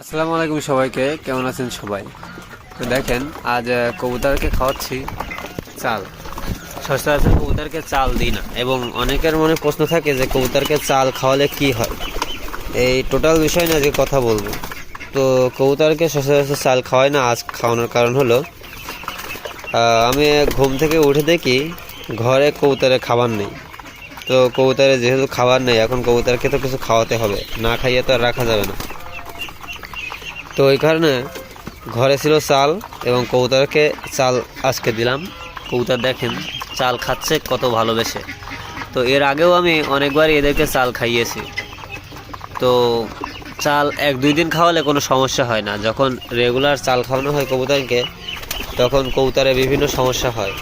আসসালামু আলাইকুম সবাইকে, কেমন আছেন সবাই? তো দেখেন, আজ কবুতরকে খাওয়াচ্ছি চাল। সচরাচর কবুতরকে চাল দিই না, এবং অনেকের মনে প্রশ্ন থাকে যে কবুতরকে চাল খাওয়ালে কি হয়? এই টোটাল বিষয় নিয়ে আজকে কথা বলব। তো কবুতরকে সচরাচর চাল খাওয়াই না, আজ খাওয়ানোর কারণ হলো আমি ঘুম থেকে উঠে দেখি ঘরে কবুতরের খাবার নেই। তো কবুতরের যেহেতু খাবার নেই, এখন কবুতরকে তো কিছু খাওয়াতে হবে, না খাইয়ে তো আর রাখা যাবে না। তো ওই কারণে ঘরে ছিল চাল এবং কবুতরকে চাল আজকে দিলাম। কবুতর দেখেন, চাল খাচ্ছে, কত ভালোবেসে। তো এর আগেও আমি অনেকবার এদেরকে চাল খাইয়েছি। তো চাল এক দুই দিন খাওয়ালে কোনো সমস্যা হয় না। যখন রেগুলার চাল খাওয়ানো হয় কবুতরকে, তখন কবুতরের বিভিন্ন সমস্যা হয়।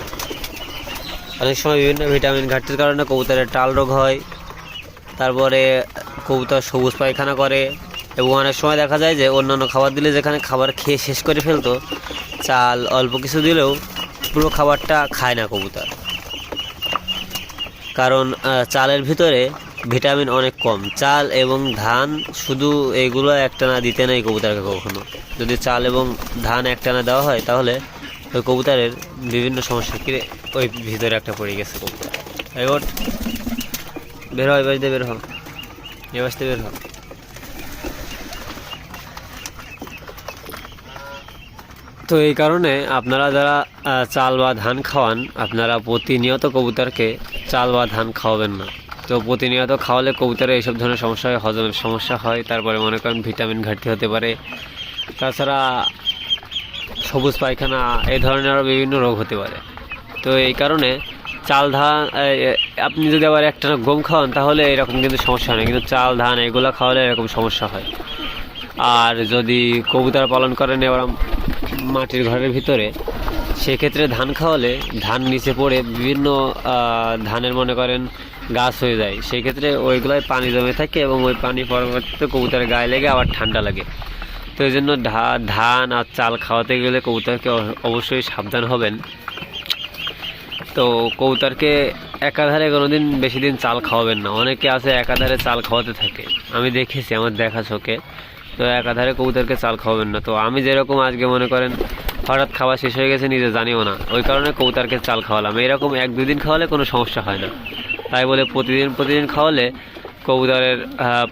অনেক সময় বিভিন্ন ভিটামিন ঘাটতির কারণে কবুতরের টাল রোগ হয়। তারপরে কবুতর সবুজ পায়খানা করে। এবং অনেক সময় দেখা যায় যে অন্যান্য খাবার দিলে যেখানে খাবার খেয়ে শেষ করে ফেলতো, চাল অল্প কিছু দিলেও পুরো খাবারটা খায় না কবুতর। কারণ চালের ভিতরে ভিটামিন অনেক কম। চাল এবং ধান শুধু এগুলো একটানা দিতে নেই কবুতরকে কখনো। যদি চাল এবং ধান একটানা দেওয়া হয়, তাহলে ওই কবুতরের বিভিন্ন সমস্যা কিরে ওই ভিতরে একটা পড়ে গেছে কবুতর। ওঠ বের হয় বাড়িতে বের হ। এ বাসতে বের হ। তো এই কারণে আপনারা যারা চাল বা ধান খাওয়ান, আপনারা প্রতিনিয়ত কবুতরকে চাল বা ধান খাওয়াবেন না। তো প্রতিনিয়ত খাওয়ালে কবুতরে এইসব ধরনের সমস্যা হয়, হজমের সমস্যা হয়, তারপরে মনে করেন ভিটামিন ঘাটতি হতে পারে। তাছাড়া সবুজ পায়খানা, এই ধরনের আরও বিভিন্ন রোগ হতে পারে। তো এই কারণে চাল ধান আপনি যদি আবার একটা গম খাওয়ান, তাহলে এরকম কিন্তু সমস্যা হয় না। কিন্তু চাল, ধান, এগুলো খাওয়ালে এরকম সমস্যা হয়। আর যদি কবুতর পালন করেন এবার মাটির ঘরের ভিতরে, সেক্ষেত্রে ধান খাওয়ালে ধান নিচে পড়ে বিভিন্ন ধানের মনে করেন গাছ হয়ে যায়। সেক্ষেত্রে ওইগুলোয় পানি জমে থাকে এবং ওই পানি পরবর্তীতে কবুতরের গায়ে লেগে আবার ঠান্ডা লাগে। তো এই জন্য ধান আর চাল খাওয়াতে গেলে কবুতরকে অবশ্যই সাবধান হবেন। তো কবুতরকে একাধারে কোনোদিন বেশি দিন চাল খাওয়াবেন না। অনেকে আছে একাধারে চাল খাওয়াতে থাকে। আমি দেখেছি আমার দেখা চোখে। তো একাধারে কবুতরকে চাল খাওয়াবেন না। তো আমি যেরকম আজকে মনে করেন হঠাৎ খাওয়া শেষ হয়ে গেছে, নিজে জানিও না। ওই কারণে কবুতরকে চাল খাওয়ালাম। এরকম এক দুই দিন খাওয়ালে কোনো সমস্যা হয় না। তাই বলে প্রতিদিন প্রতিদিন খাওয়ালে কবুতরের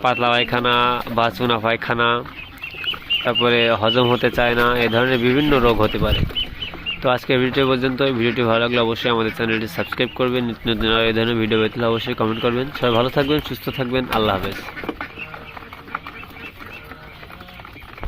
পাতলা পায়খানা বা চুনা পায়খানা, তারপরে হজম হতে চায় না, এ ধরনের বিভিন্ন রোগ হতে পারে। তো আজকে ভিডিওটি পর্যন্ত ভিডিওটি ভালো লাগলে অবশ্যই আমাদের চ্যানেলটি সাবস্ক্রাইব করবেন। নিত্য নতুন এই ধরনের ভিডিও পেতে অবশ্যই কমেন্ট করবেন। সবাই ভালো থাকবেন, সুস্থ থাকবেন। আল্লাহ হাফেজ।